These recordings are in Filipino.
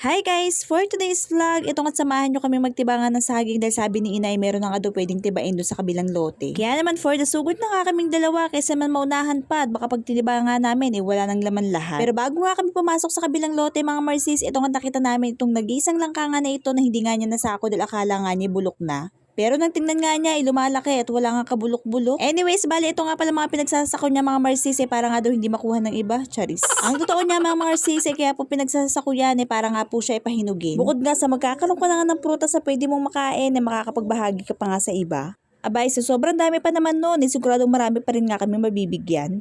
Hi guys! For today's vlog, itong at samahan nyo kami magtibangan ng saging dahil sabi ni inay meron na nga daw pwedeng tibain doon sa kabilang lote. Kaya naman for the sugod na nga kaming dalawa kaysa man maunahan pa at baka pag tinibangan namin eh wala nang laman lahat. Pero bago nga kami pumasok sa kabilang lote mga marsis, itong nga nakita namin itong nag-iisang langkanga na ito na hindi nga niya nasako dahil akala nga niya bulok na. Pero nang tingnan nga niya, ay lumalaki at wala nga kabulok-bulok. Anyways, bali ito nga pala mga pinagsasako niya mga Marcis eh, para nga daw hindi makuha ng iba. Charis. Ang totoo niya mga Marcis eh, kaya po pinagsasako yan eh, para nga po siya ipahinugin. Bukod nga sa magkakaroon ka na nga ng prutas sa pwede mong makain eh, makakapagbahagi ka pa nga sa iba. Abay, sa sobrang dami pa naman noon, eh, siguradong marami pa rin nga kami mabibigyan.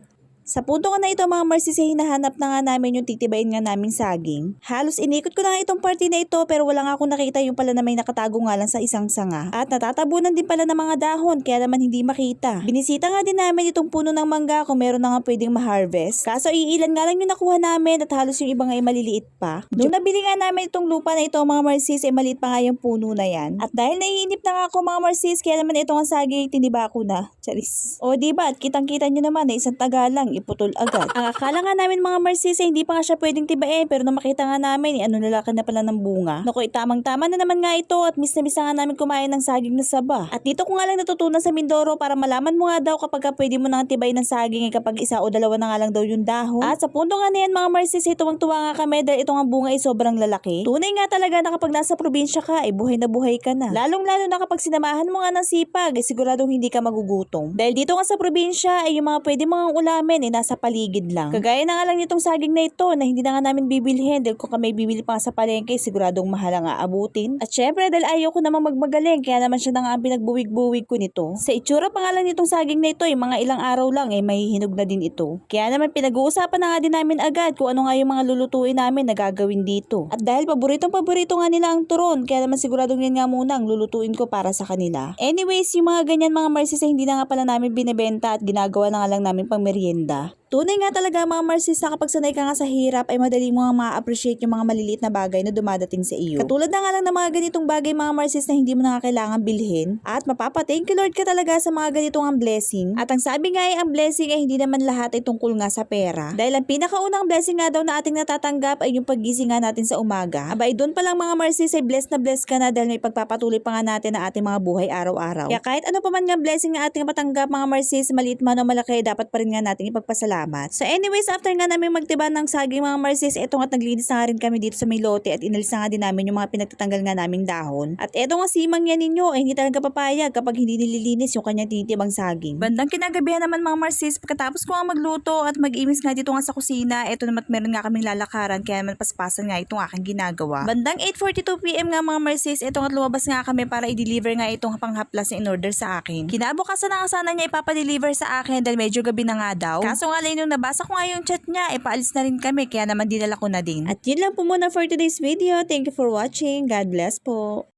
Sa punto nga na ito mga Marcis, eh, hinahanap na nga namin yung titibayin nga naming saging. Halos inikot ko na nga itong party na ito pero wala nga akong nakita yung pala na may nakatago nga lang sa isang sanga. At natatabunan din pala ng mga dahon kaya naman hindi makita. Binisita nga din namin itong puno ng mangga kung meron na nga pwedeng ma-harvest. Kaso iilan nga lang yung nakuha namin at halos yung iba nga ay maliliit pa. Nung nabili nga namin itong lupa na ito mga Marcis, ay maliit pa nga yung puno na yan. At dahil naiinip na nga ako mga Marcis, kaya naman ito nga saging tiniba ko na. Charis. O diba, at kitang-kita nyo naman na isang taga lang, iputol agad. Ang akala nga namin mga Marcis ay hindi pa nga siya pwedeng tibain pero nung makita nga namin, eh, ano lalaki na pala ng bunga. Naku, eh, tamang-tama na naman nga ito at miss na miss nga namin kumain ng saging na saba. At dito ko nga lang natutunan sa Mindoro para malaman mo nga daw kapag ka pwede mo nang tibayin ng saging eh, kapag isa o dalawa na nga lang daw yung dahon. At sa punto nga na yan mga Marcis, eh, tuwang-tuwa nga kami dahil ito nga bunga ay sobrang lalaki. Tunay nga talaga na kapag nasa probinsya ka, ay buhay na buhay ka na. Lalong-lalo na kapag sinamahan mo nga ng sipag, ay siguradong hindi ka magugutom. Dahil dito nga sa probinsya, ay yung mga pwede mga ulamin ay nasa paligid lang. Kagaya na nga lang nitong saging na ito na hindi na nga namin bibilhin dahil kung kami bibili pa sa palengke, siguradong mahal nga abutin. At syempre dahil ayaw ko namang magmagaling, kaya naman siya na nga ang pinagbuwig-buwig ko nito. Sa itsura pa nga lang nitong saging na ito, ay mga ilang araw lang ay mahihinog na din ito. Kaya naman pinag-uusapan na nga din namin agad kung ano nga yung mga lulutuin namin na gagawin dito. At dahil paboritong paborito nga nila ang turon, kaya naman siguradong yan nga muna ang lulutuin ko para sa kanila. Anyways, yung mga ganyan mga marsis ay hindi na nga pala namin binibenta at ginagawa na nga lang namin pang merienda. 된다. Tunay nga talaga mga Marcis na kapag sanay ka nga sa hirap ay madali mo nga ma-appreciate yung mga maliliit na bagay na dumadating sa iyo. Katulad na nga lang ng mga ganitong bagay mga Marcis na hindi mo na nga kailangan bilhin. At mapapa-thank you Lord ka talaga sa mga ganitong ang blessing. At ang sabi nga ay ang blessing ay hindi naman lahat ay tungkol nga sa pera. Dahil ang pinakaunang blessing nga daw na ating natatanggap ay yung paggising nga natin sa umaga. Abay doon pa lang mga Marcis ay blessed na blessed ka na dahil may pagpapatuloy pa nga natin ang ating mga buhay araw-araw. Kaya kahit ano pa man nga blessing na ating matanggap mga Marcis, maliit man o malaki, dapat pa rin nga nating ipagpasalamat salamat. So anyways, after nga namin magtiba ng saging mga Marcis, eto nga naglinis na nga rin kami dito sa may lote at inalis na nga din namin yung mga pinagtatanggal nga naming dahon. At eto nga simang yan ninyo, eh, hindi talaga papayag kapag hindi nililinis yung kanyang tinitibang saging. Bandang kinagabihan naman mga Marcis, pagkatapos ko nga magluto at mag-imis nga dito nga sa kusina, eto naman meron nga kaming lalakaran kaya naman paspasan nga itong aking ginagawa. Bandang 8.42pm nga mga Marcis, eto nga lumabas nga kami para i-deliver nga itong panghaplas na in-order sa akin. Kinabukasan na nga sana niya ipapadeliver sa akin dahil medyo gabi na nga daw. Kaso nga lang yung nabasa ko nga yung chat niya, eh paalis na rin kami kaya naman dinala ko na din. At yun lang po muna for today's video. Thank you for watching. God bless po.